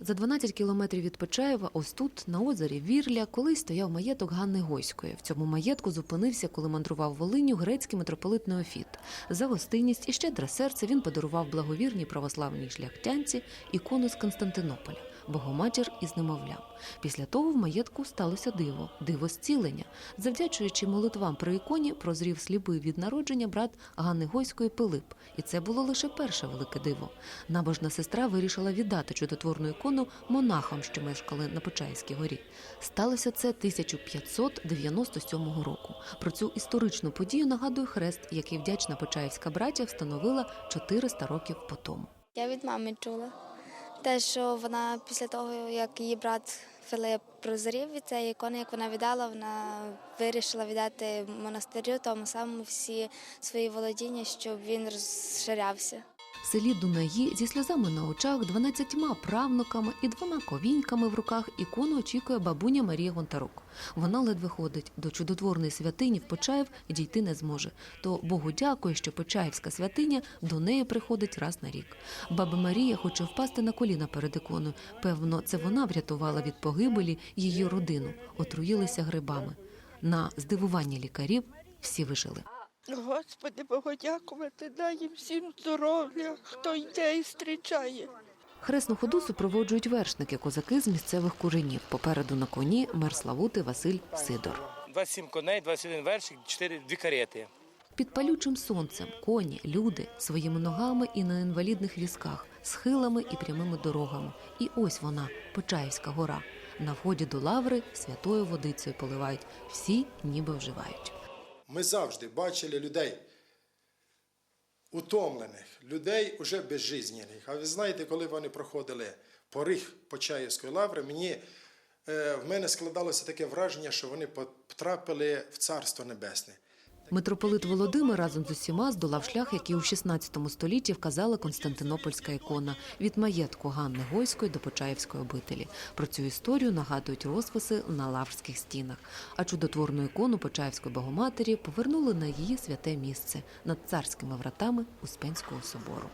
За 12 кілометрів від Почаєва, ось тут, на озері Вірля, колись стояв маєток Ганни Гойської. В цьому маєтку зупинився, коли мандрував Волиню грецький митрополит Неофіт. За гостинність і щедре серце він подарував благовірній православній шляхтянці ікону з Константинополя, Богоматір із немовлям. Після того в маєтку сталося диво, диво зцілення. Завдячуючи молитвам при іконі, прозрів сліпий від народження брат Ганни Гойської Пилип. І це було лише перше велике диво. Набожна сестра вирішила віддати чудотворну ікону монахам, що мешкали на Почаївській горі. Сталося це 1597 року. Про цю історичну подію нагадує хрест, який вдячна Почаївська браття встановила 400 років по тому. Я від мами чула. Те, що вона після того, як її брат Филип прозрів від цієї ікони, як вона віддала, вона вирішила віддати монастирю тому самому всі свої володіння, щоб він розширявся. Селі Дунаї зі сльозами на очах, дванадцятьма правнуками і двома ковіньками в руках ікону очікує бабуня Марія Гонтарук. Вона ледве ходить до чудотворної святині в Почаїв дійти не зможе. То Богу дякує, що Почаївська святиня до неї приходить раз на рік. Баба Марія хоче впасти на коліна перед іконою. Певно, це вона врятувала від погибелі її родину, отруїлися грибами. На здивування лікарів всі вижили. Господи, Богу дякувати, дай їм всім здоров'я, хто йде і зустрічає. Хресну ходу супроводжують вершники, козаки з місцевих куренів. Попереду на коні мер Славути Василь Сидор. 27 коней, 21 вершик, 4, дві карети. Під палючим сонцем коні, люди своїми ногами і на інвалідних візках, схилами і прямими дорогами. І ось вона, Почаївська гора. На вході до лаври святою водицею поливають. Всі ніби вживають. Ми завжди бачили людей утомлених, людей уже безжизнених. А ви знаєте, коли вони проходили поріг Почаївської лаври, мені, е, в мене складалося таке враження, що вони потрапили в Царство Небесне. Митрополит Володимир разом з усіма здолав шлях, який у 16 столітті вказала Константинопольська ікона від маєтку Ганни Гойської до Почаївської обителі. Про цю історію нагадують розписи на лаврських стінах. А чудотворну ікону Почаївської Богоматері повернули на її святе місце над царськими вратами Успенського собору.